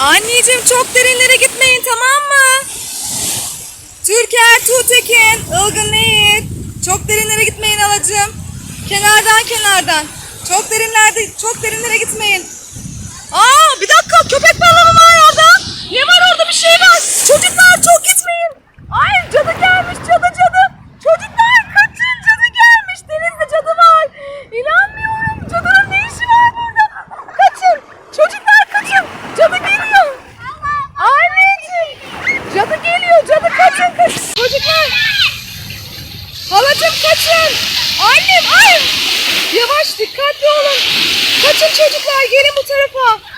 Anneciğim çok derinlere gitmeyin tamam mı? Türker Tuğtekin, Ilgın Nehir. Çok derinlere gitmeyin alacığım. Kenardan kenardan. Çok derinlerde, çok derinlere gitmeyin. Aa bir dakika köpek balığı var orada. Ne var orada bir şey var. Çocuk Kaçın kaçın. Annem ay. Yavaş dikkatli olun. Kaçın çocuklar gelin bu tarafa.